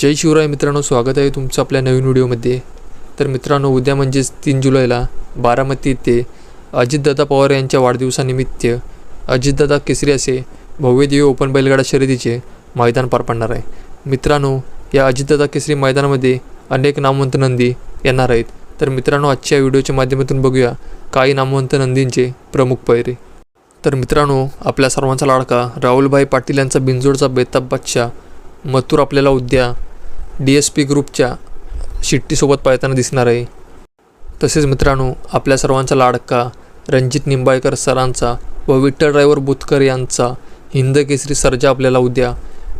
जय शिवराय मित्रांनो स्वागत आहे तुमचं आपल्या नवीन व्हिडिओमध्ये. तर मित्रांनो उद्या म्हणजेच तीन जुलैला बारामती येथे अजितदादा पवार यांच्या वाढदिवसानिमित्त अजितदादा केसरी असे भव्यदिव्य ओपन बैलगाडा शर्यतीचे मैदान पार पडणार आहे. मित्रांनो या अजितदादा केसरी मैदानामध्ये अनेक नामवंत नंदी येणार आहेत. तर मित्रांनो आजच्या व्हिडिओच्या माध्यमातून बघूया काही नामवंत नंदींचे प्रमुख पैरे तर मित्रांनो आपल्या सर्वांचा लाडका राहुलभाई पाटील यांचा बिंजोडचा बेताब बादशाह मथुर आपल्याला उद्या डी एस पी ग्रुपच्या शिट्टीसोबत पाळताना दिसणार आहे. तसेच मित्रांनो आपल्या सर्वांचा लाडका रणजित निंबाळकर सरांचा व विठ्ठल ड्रायव्हर बुतकर यांचा हिंद केसरी सर्जा आपल्याला उद्या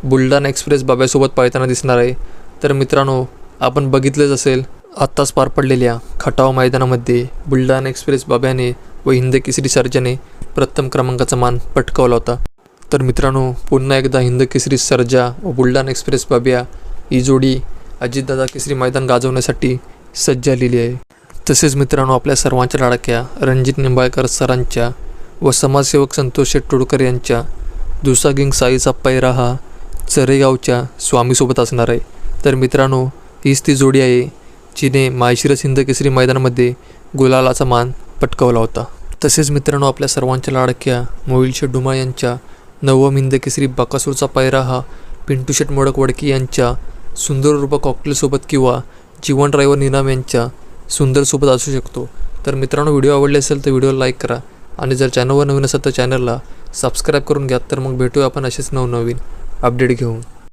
बुलढाणा एक्सप्रेस बाब्यासोबत पाळताना दिसणार आहे. तर मित्रांनो आपण बघितलंच असेल आत्ताच पार पडलेल्या खटाव मैदानामध्ये बुलढाणा एक्सप्रेस बाब्याने व हिंद केसरी सर्जाने प्रथम क्रमांकाचा मान पटकावला होता. तर मित्रांनो पुन्हा एकदा हिंद केसरी सर्जा व बुलढाणा एक्सप्रेस बाब्या ही जोडी अजितदादा केसरी मैदान गाजवण्यासाठी सज्ज आलेली आहे. तसेच मित्रांनो आपल्या सर्वांच्या लाडक्या रणजित निंबाळकर सरांच्या व समाजसेवक संतोष शेट्टोडकर यांच्या दुसागिंग साईचा पैरा हा चरेगावच्या स्वामीसोबत असणार आहे. तर मित्रांनो हीच ती जोडी आहे जिने मायशिरस हिंद केसरी मैदानामध्ये गुलालाचा मान पटकावला होता. तसेच मित्रांनो आपल्या सर्वांच्या लाडक्या मोहिल शेठ डुमाळ यांच्या नवम हिंद केसरी बकासूरचा पायरा हा पिंटू शेठ मोडक वडकी यांच्या सुंदर रूपा कॉकटेलसोबत किंवा जीवन ड्रायव्हर निनाम यांच्या सुंदरसोबत असू शकतो. तर मित्रांनो व्हिडिओ आवडले असेल तर व्हिडिओ लाईक करा आणि जर चॅनलवर नवीन असेल तर चॅनलला सबस्क्राईब करून घ्या. तर मग भेटूया आपण असेच नवनवीन अपडेट घेऊन.